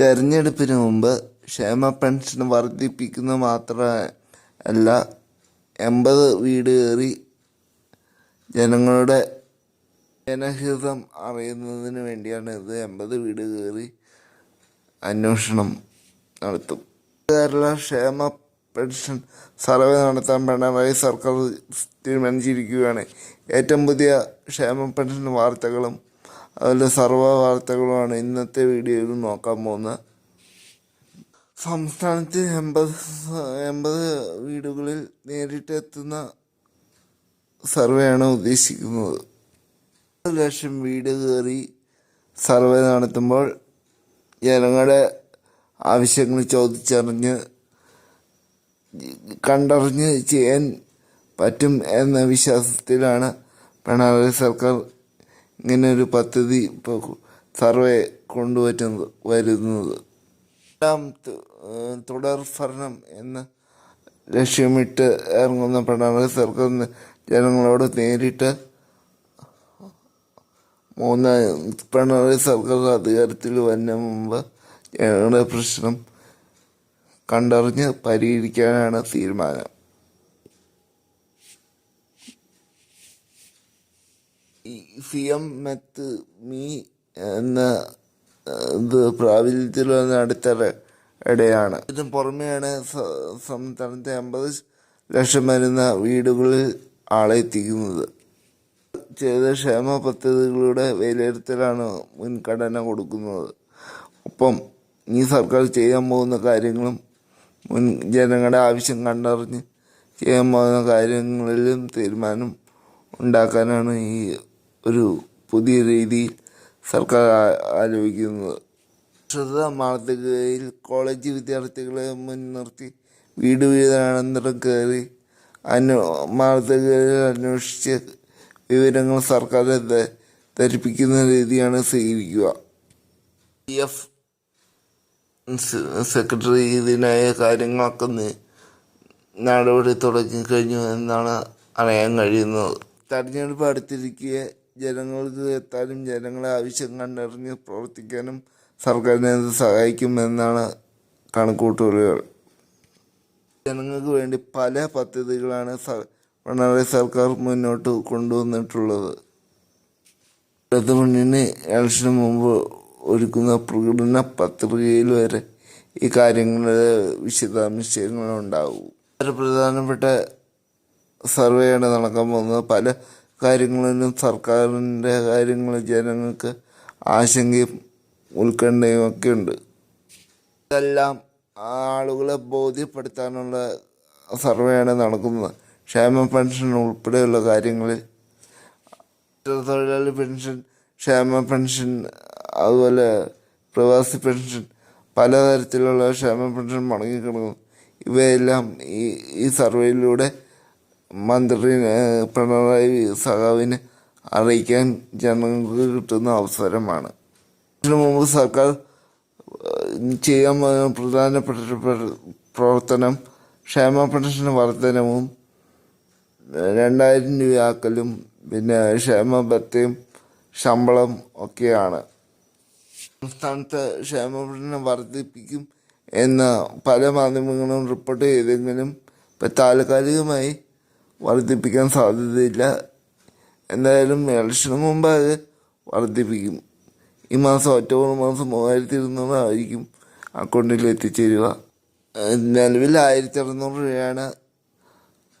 തെരഞ്ഞെടുപ്പിന് മുമ്പ് ക്ഷേമ പെൻഷൻ വർദ്ധിപ്പിക്കുന്നത് മാത്രമല്ല എൺപത് വീട് കയറി ജനങ്ങളുടെ ജനഹിതം അറിയുന്നതിന് വേണ്ടിയാണ് ഇത് എൺപത് വീട് കയറി അന്വേഷണം നടത്തും. കേരള ക്ഷേമ പെൻഷൻ സർവേ നടത്താൻ പിണറായി സർക്കാർ തീരുമാനിച്ചിരിക്കുകയാണ്. ഏറ്റവും പുതിയ ക്ഷേമ പെൻഷൻ വാർത്തകളും അതുപോലെ സർവ വാർത്തകളുമാണ് ഇന്നത്തെ വീഡിയോയിൽ നോക്കാൻ പോകുന്നത്. സംസ്ഥാനത്ത് എൺപത് എൺപത് വീടുകളിൽ നേരിട്ടെത്തുന്ന സർവേയാണ് ഉദ്ദേശിക്കുന്നത്. ലക്ഷം വീട് കയറി സർവേ നടത്തുമ്പോൾ ജനങ്ങളുടെ ആവശ്യങ്ങൾ ചോദിച്ചറിഞ്ഞ് കണ്ടറിഞ്ഞ് ചെയ്യാൻ പറ്റും എന്ന വിശ്വാസത്തിലാണ് പിണറായി സർക്കാർ ഇങ്ങനെ ഒരു പദ്ധതി ഇപ്പോൾ സർവേ കൊണ്ടുവരുന്നത് വരുന്നത്. രണ്ടാം തുടർ ഭരണം എന്ന ലക്ഷ്യമിട്ട് ഇറങ്ങുന്ന പിണറായി സർക്കാർ ജനങ്ങളോട് നേരിട്ട് മൂന്ന് പിണറായി സർക്കാർ അധികാരത്തിൽ വരുന്ന മുമ്പ് ജനങ്ങളുടെ പ്രശ്നം കണ്ടറിഞ്ഞ് പരിഹരിക്കാനാണ് തീരുമാനം. ഈ സി എം മെത്ത് മീ എന്ന ഇത് പ്രാബല്യത്തിൽ വന്ന അടുത്തിടെ ഇടയാണ്. ഇതിന് പുറമെയാണ് സംസ്ഥാനത്തെ അമ്പത് ലക്ഷം വരുന്ന വീടുകളിൽ ആളെത്തിക്കുന്നത് ചെയ്ത ക്ഷേമ പദ്ധതികളുടെ വിലയിരുത്തലാണ് മുൻഗണന കൊടുക്കുന്നത്. ഒപ്പം ഈ സർക്കാർ ചെയ്യാൻ പോകുന്ന കാര്യങ്ങളും മുൻ ജനങ്ങളുടെ ആവശ്യം കണ്ടറിഞ്ഞ് ചെയ്യാൻ പോകുന്ന കാര്യങ്ങളിലും തീരുമാനം ഉണ്ടാക്കാനാണ് ഈ ഒരു പുതിയ രീതിയിൽ സർക്കാർ ആലോചിക്കുന്നത് ശ്രദ്ധ മാതൃകയിൽ കോളേജ് വിദ്യാർത്ഥികളെ മുൻനിർത്തി വീട് വീടാനന്തരം കയറി അന്വ മാതൃകയിൽ അന്വേഷിച്ച് വിവരങ്ങൾ സർക്കാരെ ധരിപ്പിക്കുന്ന രീതിയാണ് സ്വീകരിക്കുക പി. എഫ്. സെക്രട്ടറി ഇതിനായ കാര്യങ്ങളൊക്കെ നടപടി തുടങ്ങിക്കഴിഞ്ഞു എന്നാണ് അറിയാൻ കഴിയുന്നത്. തെരഞ്ഞെടുപ്പ് അടുത്തിരിക്കെ ജനങ്ങൾക്ക് എത്താനും ജനങ്ങളെ ആവശ്യം കണ്ടറിഞ്ഞ് പ്രവർത്തിക്കാനും സർക്കാരിനെ അത് സഹായിക്കുമെന്നാണ് കണക്കൂട്ടലുകൾ ജനങ്ങൾക്ക് വേണ്ടി പല പദ്ധതികളാണ് പിണറായി സർക്കാർ മുന്നോട്ട് കൊണ്ടുവന്നിട്ടുള്ളത്. ഇടതുമണ്ണിന് ഇലക്ഷന് മുമ്പ് ഒരുക്കുന്ന പ്രകടന പത്രികയിൽ വരെ ഈ കാര്യങ്ങളുടെ വിശദാംശങ്ങളുണ്ടാവും. വളരെ പ്രധാനപ്പെട്ട സർവേയാണ് നടക്കാൻ പോകുന്നത്. പല കാര്യങ്ങളിലും സർക്കാരിന്റെ കാര്യങ്ങൾ ജനങ്ങൾക്ക് ആശങ്കയും ഉത്കണ്ഠയും ഒക്കെ ഉണ്ട്. ഇതെല്ലാം ആളുകളെ ബോധ്യപ്പെടുത്താനുള്ള സർവേയാണ് നടക്കുന്നത്. ക്ഷേമ പെൻഷൻ ഉൾപ്പെടെയുള്ള കാര്യങ്ങളിൽ തൊഴിലാളി പെൻഷൻ ക്ഷേമ പെൻഷൻ അതുപോലെ പ്രവാസി പെൻഷൻ പലതരത്തിലുള്ള ക്ഷേമ പെൻഷൻ മടങ്ങിക്കിടക്കുന്നു. ഇവയെല്ലാം ഈ ഈ സർവേയിലൂടെ മന്ത്രി പിണറായി സഖാവിനെ അറിയിക്കാൻ ജനങ്ങൾക്ക് കിട്ടുന്ന അവസരമാണ്. ഇതിനു മുമ്പ് സർക്കാർ ചെയ്യാൻ പ്രധാനപ്പെട്ട പ്രവർത്തനം ക്ഷേമ പെൻഷൻ വർധനവും രണ്ടായിരം രൂപയാക്കലും പിന്നെ ക്ഷേമ ഭത്തയും ശമ്പളം ഒക്കെയാണ്. സംസ്ഥാനത്ത് ക്ഷേമ പെൻഷൻ വർദ്ധിപ്പിക്കും എന്ന് പല മാധ്യമങ്ങളും റിപ്പോർട്ട് ചെയ്തെങ്കിലും ഇപ്പം താൽക്കാലികമായി വർദ്ധിപ്പിക്കാൻ സാധ്യതയില്ല. എന്തായാലും ഇലക്ഷന് മുമ്പ് അത് വർദ്ധിപ്പിക്കും. ഈ മാസം ഒക്ടോബർ മാസം മൂവായിരത്തി ഇരുന്നൂറായിരിക്കും അക്കൗണ്ടിൽ എത്തിച്ചേരുക. നിലവിൽ ആയിരത്തി അറുന്നൂറ് രൂപയാണ്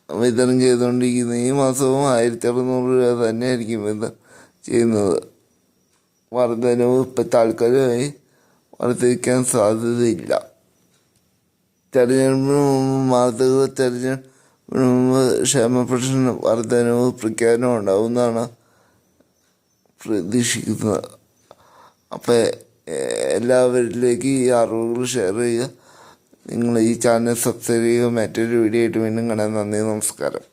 വിതരണം ചെയ്തുകൊണ്ടിരിക്കുന്നത്. ഈ മാസവും ആയിരത്തി അറുന്നൂറ് രൂപ തന്നെയായിരിക്കും വിതരണം ചെയ്യുന്നത്. വർധനവ് ഇപ്പം താൽക്കാലികമായി വർദ്ധിക്കാൻ സാധ്യതയില്ല. തെരഞ്ഞെടുപ്പിന് മുമ്പ് മാതൃക തെരഞ്ഞെടുപ്പിന് മുമ്പ് ക്ഷേമ പെൻഷൻ വർധനവ് പ്രഖ്യാപനം ഉണ്ടാവുമെന്നാണ് പ്രതീക്ഷിക്കുന്നത്. അപ്പോൾ എല്ലാവരിലേക്ക് ഈ അറിവുകൾ ഷെയർ ചെയ്യുക. നിങ്ങൾ ഈ ചാനൽ സബ്സ്ക്രൈബ് ചെയ്യുക. മറ്റൊരു വീഡിയോ ആയിട്ട് വീണ്ടും കാണാൻ നന്ദി നമസ്കാരം.